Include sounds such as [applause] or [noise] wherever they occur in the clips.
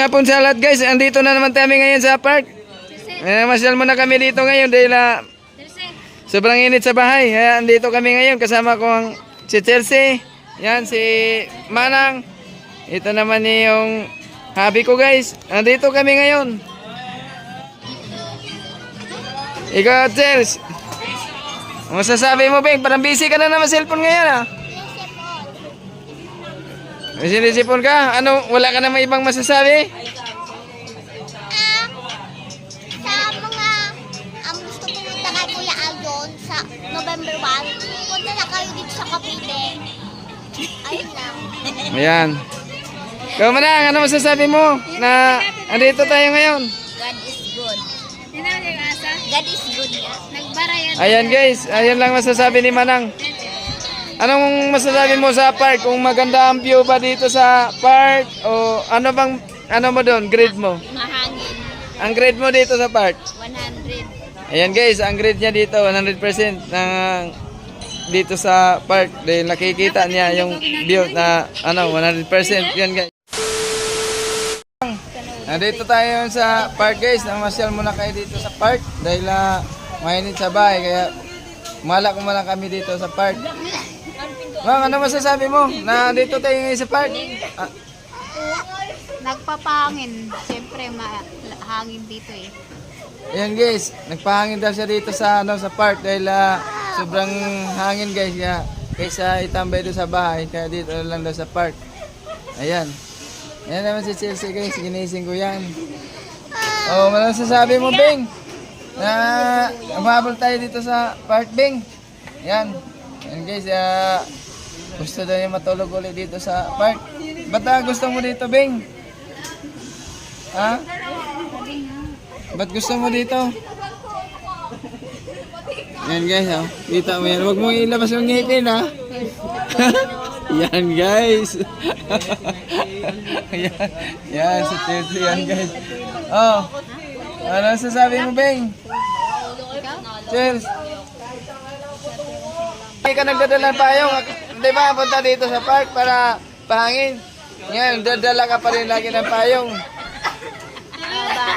Hapon sa lahat guys, andito na naman kami ngayon sa park. Eh, masyal muna kami dito ngayon dahil ah, sobrang init sa bahay. Kaya andito kami ngayon kasama ko ang si Chelsea. Yan si Manang. Ito naman yung hobby ko guys. Andito kami ngayon. Ikaw Chelsea. Masasabi mo Beng? Parang busy ka na naman cellphone ngayon ah. May sinisipon ka? Ano, wala ka namang ibang masasabi? sa mga ang gusto pumunta kay Kuya Aldon sa November 1, punta na kayo dito sa Cavite. Ayun lang. Ayan. Ikaw manang, ano masasabi mo na andito tayo ngayon? God is good. God is good. Nagbarayan. Ayan guys, ayan lang masasabi ni Manang. Anong masasabi mo sa park? Kung maganda ang view ba dito sa park? O ano bang, ano mo doon, grade mo? Mahangin. Ang grade mo dito sa park? 100. Ayan guys, ang grade niya dito, 100% ng dito sa park. Dahil nakikita niya yung view na ano, 100%. Yan guys. Nandito tayo sa park guys. Namasyal muna kayo dito sa park. Dahil uh, mainit sa bahay. Kaya malak mo lang kami dito sa park. Ma'am, ano masasabi mo? Na dito tayo ngayon sa park? Ah, Nagpapangin. Siyempre, mahangin dito eh. Ayan guys, nagpahangin daw siya dito sa ano sa park dahil ah, sobrang hangin guys kaya kaysa itambay doon sa bahay kaya dito lang daw sa park. Ayan. Ayan naman si Chelsea guys, ginising ko yan. Oh, ano sasabi mo, Bing? Na umabol tayo dito sa park, Bing. Ayan. Ayan guys, ah, gusto daw niya matulog ulit dito sa park. Ba't ah, gusto mo dito, Bing? Ha? Ba't gusto mo dito? Yan guys, oh. Kita mo yan. Huwag mong ilabas yung ngipin, [laughs] ha? yan guys. [laughs] yan, yan, si Chelsea yan guys. Oh, ano sasabi mo, Beng? Cheers. Hindi ka nagdadala pa yung, di ba, punta dito sa park para pahangin. Yan, dadala ka pa rin lagi ng payong.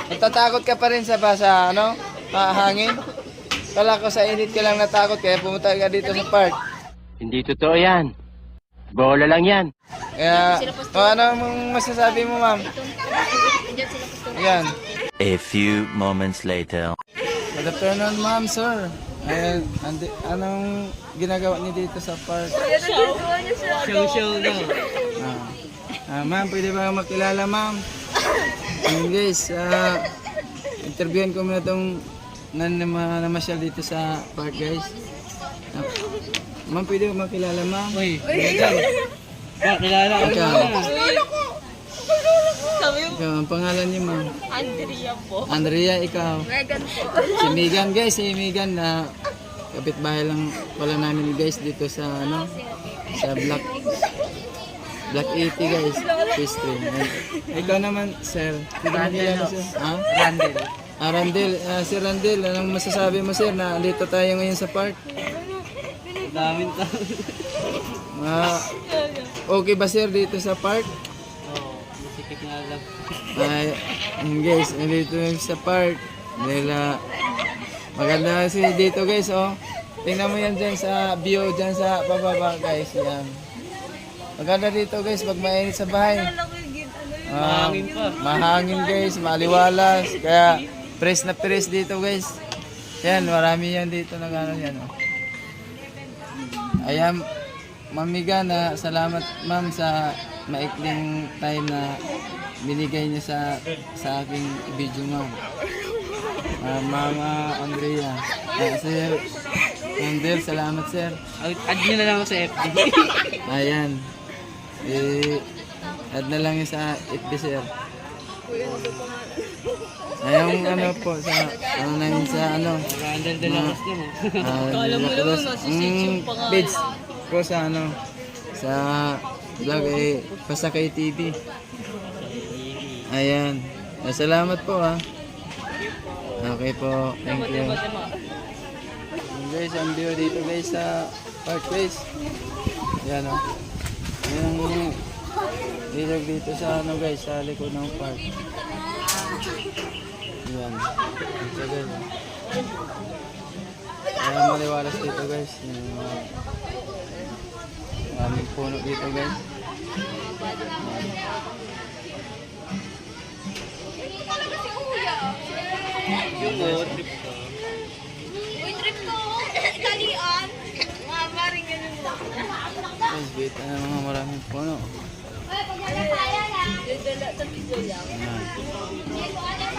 Natatakot ka pa rin sa basa, ano? Mahangin. Kala ko sa init ka lang natakot kaya pumunta ka dito sa park. Hindi totoo yan. Bola lang yan. Kaya, o, ano mong masasabi mo, ma'am? Yan. A few moments later. Good afternoon, ma'am, sir. Ayan, andi, anong ginagawa niyo dito sa park? Show show no. Ah, ah, ma'am, pwede ba makilala, ma'am? Ayun, guys, ah, interviewin ko muna itong nan na namasyal dito sa park, guys. Ah, ma'am, pwede ba makilala, ma'am? Uy, ba, kilala ko Ikaw. Ikaw, ang pangalan niyo, ma'am? Andrea po. Andrea, ikaw. Megan po. Si Megan, guys. Si Megan na kapitbahay lang pala namin, guys, dito sa, ano, sa Black Black 80, guys. Pastry. Ikaw naman, sir. Randall. Sir. Ha? Randall. Ah, Randall. Ah, si Randall, anong masasabi mo, sir, na dito tayo ngayon sa park? Daming tao. Ah, okay ba, sir, dito sa park? Masikip nga lang. Ay, guys, nandito yung sa park. Dahil ah, maganda kasi dito guys, oh. Tingnan mo yan dyan sa view, dyan sa pababa guys, yan. Maganda dito guys, pag mainit sa bahay. Ah, Mahangin pa. Mahangin guys, maliwalas. Kaya, press na press dito guys. Yan, marami yan dito na gano'n yan, oh. Ayan, mamiga na salamat ma'am sa maikling time na binigay niyo sa sa aking video ma'am. Ah, Mama Andrea. Ah, sir, Andel, salamat sir. Add nyo na lang ako sa FB. [laughs] Ayan. Eh, add na lang yun sa FB sir. Ayong ano po sa ano namin sa ano Randall de la Costa mo. Ah, Lacrosse. Mm, page ko sa ano sa vlog eh Pasakay TV. Ayan. Ah, Salamat po ha. Okay po. Thank you. Ayan, guys, ang view dito guys sa park guys. Yan o. Yung Ilog dito sa ano guys, sa likod ng park. Yan. Ito oh. Kaya maliwalas dito guys. Yung maraming puno dito guys. Uy, trip ko. Italian. Mga maring ganun mo. Guys, dito na mga maraming puno. Yung dala sa piso lang. Yan.